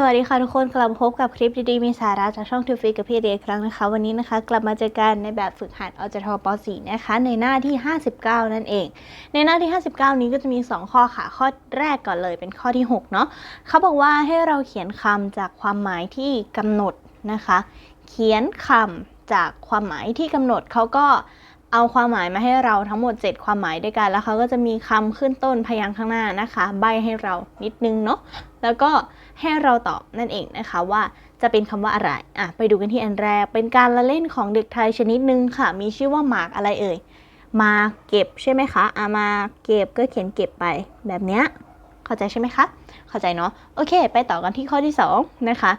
สวัสดีค่ะทุกคนกลับพบกับคลิปดีๆ มีสาระจากช่องทูฟิกกับพี่เดียครั้งนะคะ วันนี้นะคะ กลับมาเจอกันในแบบฝึกหัดอจทป .4 นะคะ ในหน้าที่ 59 นั่นเอง ในหน้าที่ 59 นี้ก็จะมี 2 ข้อค่ะ ข้อแรกก่อนเลยเป็นข้อที่ 6 เนาะเขาบอกว่าให้เราเขียนคำจากความหมายที่กำหนดนะคะ เขียนคำจากความหมายที่กำหนดเขาก็เอาความหมายมาให้เราทั้งหมด 7 ความหมายด้วยกัน แล้วเขาก็จะมีคำขึ้นต้นพยางค์ข้างหน้านะคะ ใบให้เรานิดนึงเนาะ แล้วก็ให้เราตอบนั่นเองนะคะว่าจะเป็นคำว่าอะไรอะไปดูกันที่อันแรก เป็นการละเล่นของเด็กไทยชนิดหนึ่งค่ะ มีชื่อว่าหมากอะไรเอ่ยมาเก็บใช่ไหมคะอะมาเก็บก็เขียนเก็บไปแบบเนี้ยเข้าใจใช่ไหมคะ เข้าใจเนาะโอเค ไปต่อกันที่ข้อที่สองนะคะ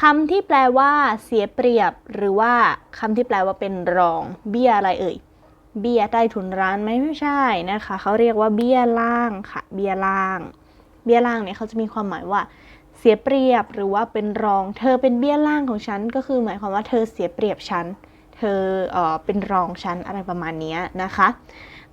คำที่แปลว่าเสียเปรียบ หรือว่าคำที่แปลว่าเป็นรอง เบี้ยอะไรเอ่ย เบี้ยใต้ถุนร้านไหมไม่ใช่นะคะเขาเรียกว่าเบี้ยล่างค่ะ เบี้ยล่าง เบี้ยล่างเนี่ยเขาจะมีความหมายว่าเสียเปรียบหรือว่าเป็นรอง เธอเป็นเบี้ยล่างของฉัน ก็คือหมายความว่าเธอเสียเปรียบฉัน เธอเออเป็นรองฉันอะไรประมาณนี้นะคะ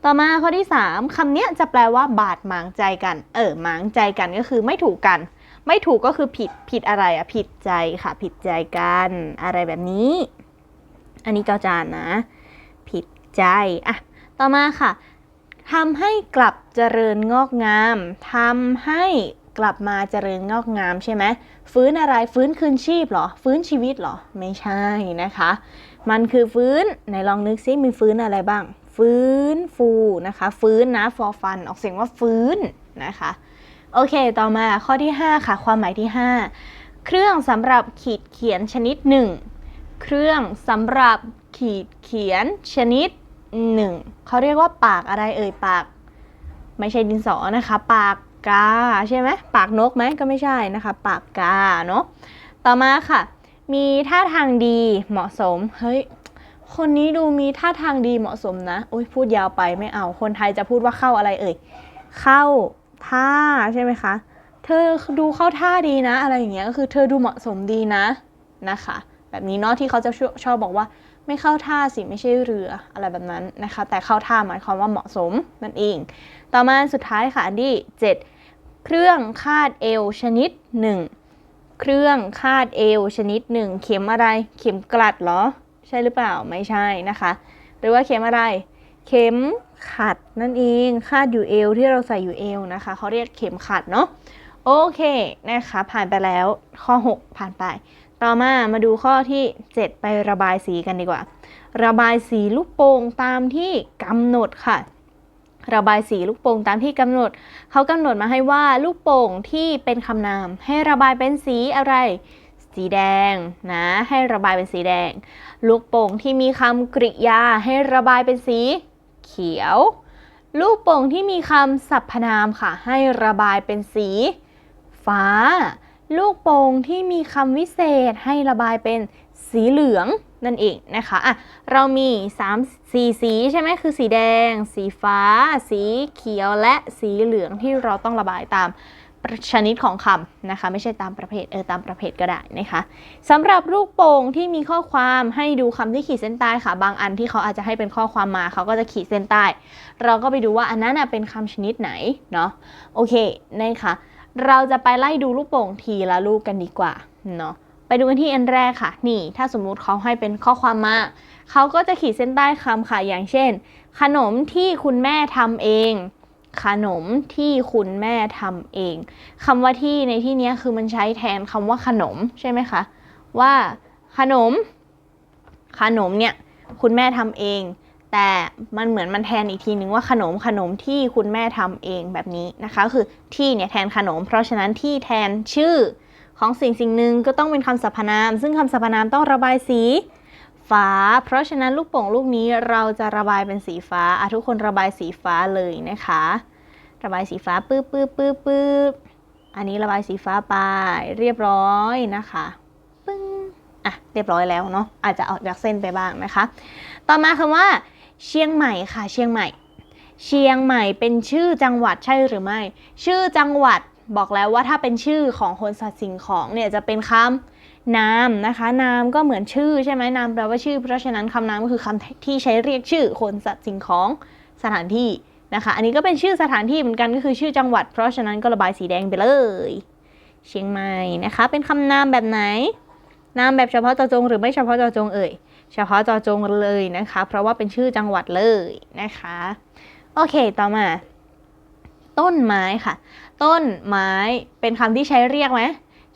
ต่อมาข้อที่ 3คำเนี้ยจะแปลว่า บาดหมางใจกัน เออหมางใจกันก็คือไม่ถูกกัน ไม่ถูกก็คือผิดผิดอะไรอะผิดใจค่ะ ผิดใจกัน อะไรแบบนี้ อันนี้จอจานนะ ผิดใจอะต่อมาค่ะ ทำให้กลับเจริญงอกงามทำให้กลับมาเจริญงอกงามใช่ไหมฟื้นอะไรฟื้นคืนชีพเหรอ ฟื้นชีวิตเหรอ ไม่ใช่นะคะ มันคือฟื้นไหนลองนึกซิมีฟื้นอะไรบ้าง ฟื้นฟูนะคะ ฟื้นนะ for fun ออกเสียงว่าฟื้นนะคะโอเค ต่อมาข้อที่ 5 ค่ะ ความหมายที่ 5 เครื่องสำหรับขีดเขียนชนิดหนึ่งเครื่องสำหรับขีดเขียนชนิด หนึ่งเขาเรียกว่าปากอะไรเอ่ยปาก ไม่ใช่ดินสอนะคะ ปากกาใช่ไหมปากนกไหมก็ไม่ใช่นะคะ ปากกาเนาะต่อมาค่ะ มีท่าทางดีเหมาะสมเฮ้ยคนนี้ดูมีท่าทางดีเหมาะสมนะโอ้ยพูดยาวไปไม่เอา คนไทยจะพูดว่าเข้าอะไรเอ่ย เข้าท่าใช่ไหมคะ เธอดูเข้าท่าดีนะ อะไรอย่างเงี้ยก็คือเธอดูเหมาะสมดีนะนะคะ แบบนี้เนาะที่เขาจะชอบชอบบอกว่า ไม่เข้าท่าสิไม่ใช่เรืออะไรแบบนั้นนะคะ แต่เข้าท่าหมายความว่าเหมาะสมนั่นเอง ต่อมาสุดท้ายค่ะอันที่ 7 เครื่องคาดเอวชนิด 1 เครื่องคาดเอวชนิด 1 เข็มอะไรเข็มกลัดเหรอ ใช่หรือเปล่าไม่ใช่นะคะ หรือว่าเข็มอะไร เข็มขัดนั่นเองคาดอยู่เอวที่เราใส่อยู่เอวนะคะเขาเรียกเข็มขัดเนาะโอเคนะคะผ่านไปแล้วข้อ 6 ผ่านไป ต่อมามาดูข้อที่ 7 ไประบายสีกันดีกว่า ระบายสีลูกโป่งตามที่กำหนดค่ะ ระบายสีลูกโป่งตามที่กำหนด เขากำหนดมาให้ว่าลูกโป่งที่เป็นคำนาม ให้ระบายเป็นสีอะไร สีแดงนะให้ระบายเป็นสีแดง ลูกโป่งที่มีคำกริยา ให้ระบายเป็นสี เขียว ลูกโป่งที่มีคำสรรพนามค่ะ ให้ระบายเป็นสี ฟ้า ลูกโป่งที่มีคำวิเศษให้ระบายเป็นสีเหลืองนั่นเองนะคะอะเรามี3สีสีใช่ไหมคือสีแดง สีฟ้า สีเขียวและสีเหลืองที่เราต้องระบายตามชนิดของคำนะคะ ไม่ใช่ตามประเภทเออตามประเภทก็ได้นะคะสำหรับลูกโป่งที่มีข้อความให้ดูคำที่ขีดเส้นใต้ค่ะ บางอันที่เขาอาจจะให้เป็นข้อความมาเขาก็จะขีดเส้นใต้ เราก็ไปดูว่าอันนั้นเป็นคำชนิดไหนเนาะโอเคนะคะ เราจะไปไล่ดูลูกโป่งทีละลูกกันดีกว่าเนาะไปดูกันที่อันแรกค่ะ นี่ถ้าสมมุติเขาให้เป็นข้อความมาเขาก็จะขีดเส้นใต้คำค่ะอย่างเช่น ขนมที่คุณแม่ทำเอง ขนมที่คุณแม่ทำเองคำว่าที่ในที่นี้คือมันใช้แทนคำว่าขนมใช่ไหมคะว่าขนม ขนมเนี่ยคุณแม่ทำเอง แต่มันเหมือนมันแทนอีกทีนึงว่าขนมขนมที่คุณแม่ทำเองแบบนี้นะคะ คือที่เนี่ยแทนขนม เพราะฉะนั้นที่แทนชื่อของสิ่งสิ่งหนึ่งก็ต้องเป็นคำสรรพนาม ซึ่งคำสรรพนามต้องระบายสีฟ้า เพราะฉะนั้นลูกโป่งลูกนี้เราจะระบายเป็นสีฟ้าทุกคนระบายสีฟ้าเลยนะคะ ระบายสีฟ้าปื๊บปื๊บปื๊บปื๊บอันนี้ระบายสีฟ้าไปเรียบร้อยนะคะปึ้งอะเรียบร้อยแล้วเนาะอาจจะออกจากเส้นไปบ้างนะคะ ต่อมาคำว่า เชียงใหม่ค่ะ เชียงใหม่ เชียงใหม่เป็นชื่อจังหวัดใช่หรือไม่ ชื่อจังหวัดบอกแล้วว่าถ้าเป็นชื่อของคนสัตว์สิ่งของเนี่ยจะเป็นคำนามนะคะ นามก็เหมือนชื่อใช่ไหมนามแปลว่าชื่อ เพราะฉะนั้นคำนามก็คือคำที่ใช้เรียกชื่อคนสัตว์สิ่งของสถานที่นะคะ อันนี้ก็เป็นชื่อสถานที่เหมือนกันก็คือชื่อจังหวัด เพราะฉะนั้นก็ระบายสีแดงไปเลย เชียงใหม่นะคะ เป็นคำนามแบบไหน นามแบบเฉพาะเจาะจงหรือไม่เฉพาะเจาะจงเอ่ย เฉพาะเจาะจงเลยนะคะ เพราะว่าเป็นชื่อจังหวัดเลยนะคะ โอเค ต่อมา ต้นไม้ค่ะ ต้นไม้เป็นคำที่ใช้เรียกไหม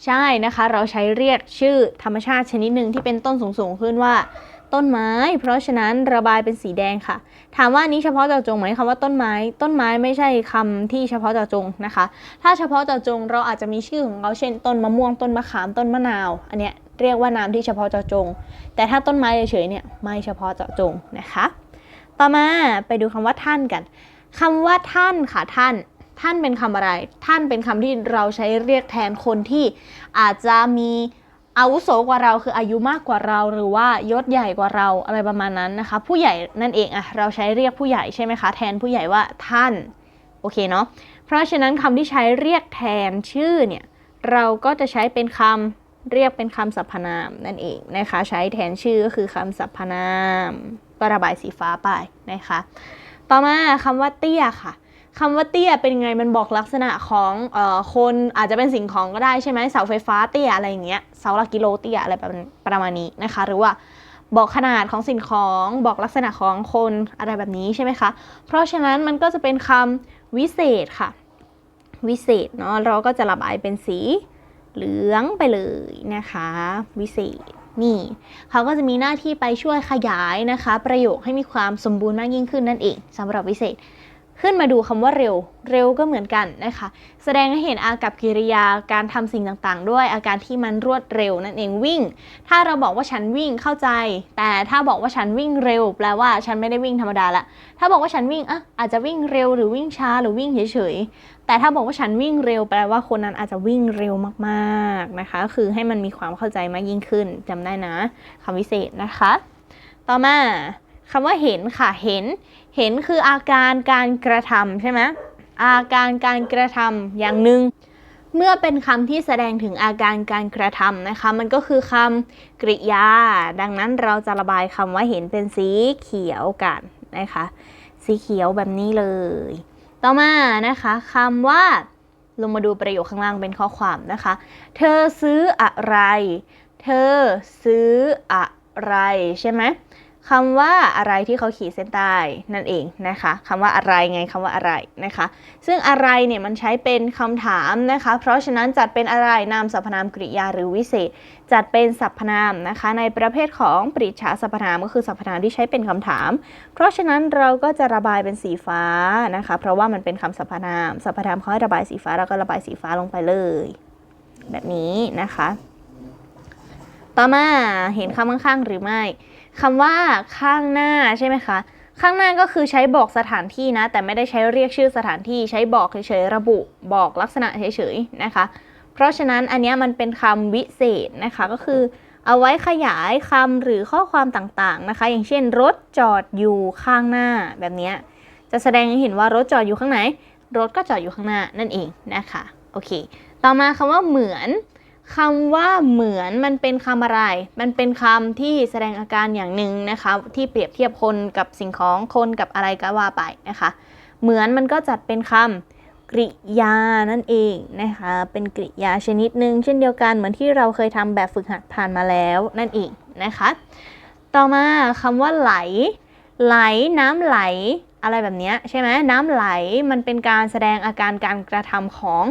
ใช่นะคะ เราใช้เรียกชื่อธรรมชาติชนิดหนึ่งที่เป็นต้นสูงๆขึ้นว่า ต้นไม้ เพราะฉะนั้นระบายเป็นสีแดงค่ะ ถามว่านี้เฉพาะเจาะจงไหมคำว่าต้นไม้ ต้นไม้ไม่ใช่คำที่เฉพาะเจาะจงนะคะ ถ้าเฉพาะเจาะจงเราอาจจะมีชื่อของเขาเช่น ต้นมะม่วงต้นมะขามต้นมะนาว อันเนี้ยเรียกว่านามที่เฉพาะเจาะจง แต่ถ้าต้นไม้เฉยๆเนี่ยไม่เฉพาะเจาะจงนะคะ ต่อมาไปดูคำว่าท่านกันคำว่าท่านค่ะท่านท่านเป็นคำอะไร ท่านเป็นคำที่เราใช้เรียกแทนคนที่อาจจะมีอาวุโสกว่าเราคืออายุมากกว่าเรา หรือว่ายศใหญ่กว่าเราอะไรประมาณนั้นนะคะ ผู้ใหญ่นั่นเองอะเราใช้เรียกผู้ใหญ่ใช่ไหมคะแทนผู้ใหญ่ว่าท่านโอเคเนาะเพราะฉะนั้นคำที่ใช้เรียกแทนชื่อเนี่ยเราก็จะใช้เป็นคำ เรียกเป็นคำสรรพนามนั่นเองนะคะ ใช้แทนชื่อก็คือคำสรรพนาม ก็ระบายสีฟ้าไปนะคะ ต่อมาคำว่าเตี้ยค่ะคำว่าเตี้ยเป็นไงมันบอกลักษณะของออคนอาจจะเป็นสิ่งของก็ได้ใช่ไหมเสาไฟฟ้าเตี้ยอะไรอย่างเงี้ยเสาหลักกิโลเตี้ยอะไรประมาณประมาณนี้นะคะ หรือว่าบอกขนาดของสิ่งของบอกลักษณะของคนอะไรแบบนี้ใช่ไหมคะ เพราะฉะนั้นมันก็จะเป็นคำวิเศษค่ะ วิเศษเนาะเราก็จะระบายเป็นสี เหลืองไปเลยนะคะ วิเศษนี่เขาก็จะมีหน้าที่ไปช่วยขยายนะคะ ประโยคให้มีความสมบูรณ์มากยิ่งขึ้นนั่นเองสำหรับวิเศษ ขึ้นมาดูคำว่าเร็ว เร็วก็เหมือนกันนะคะ แสดงให้เห็นอากับกิริยาการทำสิ่งต่างๆ ด้วยอาการที่มันรวดเร็วนั่นเองวิ่ง ถ้าเราบอกว่าฉันวิ่งเข้าใจ แต่ถ้าบอกว่าฉันวิ่งเร็ว แปลว่าฉันไม่ได้วิ่งธรรมดาละถ้าบอกว่าฉันวิ่งอะอาจจะวิ่งเร็วหรือวิ่งช้าหรือวิ่งเฉยๆแต่ถ้าบอกว่าฉันวิ่งเร็ว แปลว่าคนนั้นอาจจะวิ่งเร็วมากๆนะคะคือให้มันมีความเข้าใจมากยิ่งขึ้นจำได้นะคำวิเศษนะคะ ต่อมา คำว่าเห็นค่ะ เห็น เห็นคืออาการการกระทำใช่ไหมอาการการกระทำอย่างหนึ่งเมื่อเป็นคำที่แสดงถึงอาการการกระทำนะคะ มันก็คือคำกริยา ดังนั้นเราจะระบายคำว่าเห็นเป็นสีเขียวกันนะคะ สีเขียวแบบนี้เลย ต่อมานะคะคำว่าลงมาดูประโยคข้างล่างเป็นข้อความนะคะ เธอซื้ออะไร เธอซื้ออะไรใช่ไหม คำว่าอะไรที่เขาขีดเส้นใต้นั่นเองนะคะคำว่าอะไรไงคำว่าอะไรนะคะ ซึ่งอะไรเนี่ยมันใช้เป็นคำถามนะคะ เพราะฉะนั้นจัดเป็นอะไรนามสรรพนามกริยาหรือวิเศษ จัดเป็นสรรพนามนะคะ ในประเภทของปริชาสรรพนามก็คือสรรพนามที่ใช้เป็นคำถาม เพราะฉะนั้นเราก็จะระบายเป็นสีฟ้านะคะ เพราะว่ามันเป็นคำสรรพนามสรรพนามเขาให้ระบายสีฟ้าเราก็ระบายสีฟ้าลงไปเลย แบบนี้นะคะ ต่อมาเห็นคำข้างๆหรือไม่ คำว่าข้างหน้าใช่ไหมคะ ข้างหน้าก็คือใช้บอกสถานที่นะ แต่ไม่ได้ใช้เรียกชื่อสถานที่ใช้บอกเฉยๆระบุบอกลักษณะเฉยๆนะคะ เพราะฉะนั้นอันนี้มันเป็นคำวิเศษนะคะก็คือเอาไว้ขยายคำหรือข้อความต่างๆนะคะ อย่างเช่น รถจอดอยู่ข้างหน้าแบบนี้จะแสดงให้เห็นว่ารถจอดอยู่ข้างไหน รถก็จอดอยู่ข้างหน้านั่นเองนะคะโอเค ต่อมาคำว่าเหมือน คำว่าเหมือนมันเป็นคำอะไร มันเป็นคำที่แสดงอาการอย่างหนึ่งนะคะ ที่เปรียบเทียบคนกับสิ่งของคนกับอะไรก็ว่าไปนะคะ เหมือนมันก็จัดเป็นคำกริยานั่นเองนะคะ เป็นกริยาชนิดหนึ่งเช่นเดียวกันเหมือนที่เราเคยทำแบบฝึกหัดผ่านมาแล้วนั่นเองนะคะ ต่อมาคำว่าไหล ไหลน้ำไหลอะไรแบบนี้ใช่ไหมน้ำไหลมันเป็นการแสดงอาการการกระทำของ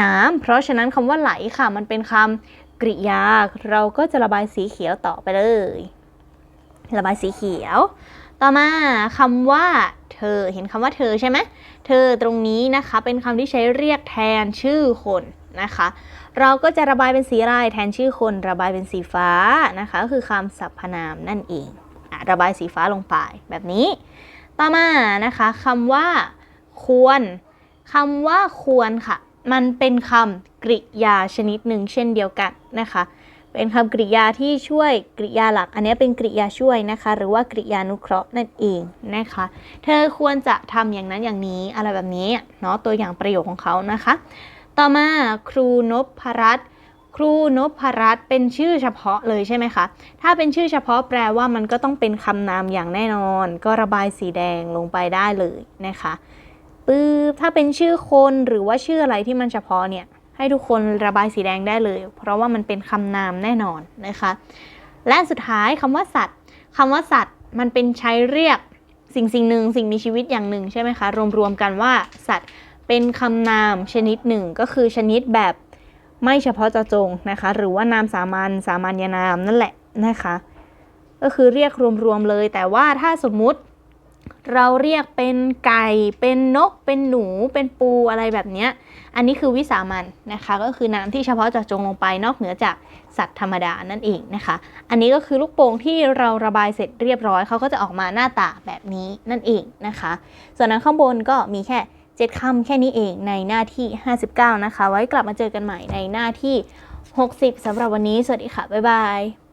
น้ำเพราะฉะนั้นคำว่าไหลค่ะ มันเป็นคำกริยา เราก็จะระบายสีเขียวต่อไปเลย ระบายสีเขียว ต่อมาคำว่า เธอ เห็นคำว่าเธอใช่ไหมเธอตรงนี้นะคะ เป็นคำที่ใช้เรียกแทนชื่อคนนะคะ เราก็จะระบายเป็นสีลายแทนชื่อคน ระบายเป็นสีฟ้านะคะก็คือคำสรรพนามนั่นเองอระบายสีฟ้าลงไปแบบนี้ ต่อมานะคะคำว่า ควรคำว่าควรค่ะ มันเป็นคำกริยาชนิดหนึ่งเช่นเดียวกันนะคะ เป็นคำกริยาที่ช่วยกริยาหลัก อันนี้เป็นกริยาช่วยนะคะ หรือว่ากริยานุเคราะห์นั่นเองนะคะ เธอควรจะทำอย่างนั้นอย่างนี้อะไรแบบนี้เนาะตัวอย่างประโยคของเขานะคะ ต่อมาครูนพรัตน์ครูนพรัตน์เป็นชื่อเฉพาะเลยใช่ไหมคะ ถ้าเป็นชื่อเฉพาะแปลว่ามันก็ต้องเป็นคำนามอย่างแน่นอน ก็ระบายสีแดงลงไปได้เลยนะคะ ปื๊บถ้าเป็นชื่อคนหรือว่าชื่ออะไรที่มันเฉพาะเนี่ยให้ทุกคนระบายสีแดงได้เลย เพราะว่ามันเป็นคำนามแน่นอนนะคะ และสุดท้ายคำว่าสัตว์คำว่าสัตว์มันเป็นใช้เรียกสิ่งสิ่งหนึ่งสิ่งมีชีวิตอย่างหนึ่งใช่ไหมคะ รวมๆกันว่าสัตว์เป็นคำนามชนิดหนึ่งก็คือชนิดแบบไม่เฉพาะเจาะจงนะคะ หรือว่านามสามัญสามัญนามนั่นแหละนะคะ ก็คือเรียกรวมๆเลย แต่ว่าถ้าสมมุติ เราเรียกเป็นไก่ เป็นนก เป็นหนู เป็นปูอะไรแบบนี้ อันนี้คือวิสามันนะคะ ก็คือนามที่เฉพาะเจาะจงลงไปนอกเหนือจากสัตว์ธรรมดานั่นเองนะคะ อันนี้ก็คือลูกโป่งที่เราระบายเสร็จเรียบร้อยเขาก็จะออกมาหน้าตาแบบนี้นั่นเองนะคะ ส่วนนั้นข้างบนก็มีแค่เจ็ดคำแค่นี้เองในหน้าที่ 59 นะคะ ไว้กลับมาเจอกันใหม่ในหน้าที่ 60สำหรับวันนี้ สวัสดีค่ะ บ๊ายบาย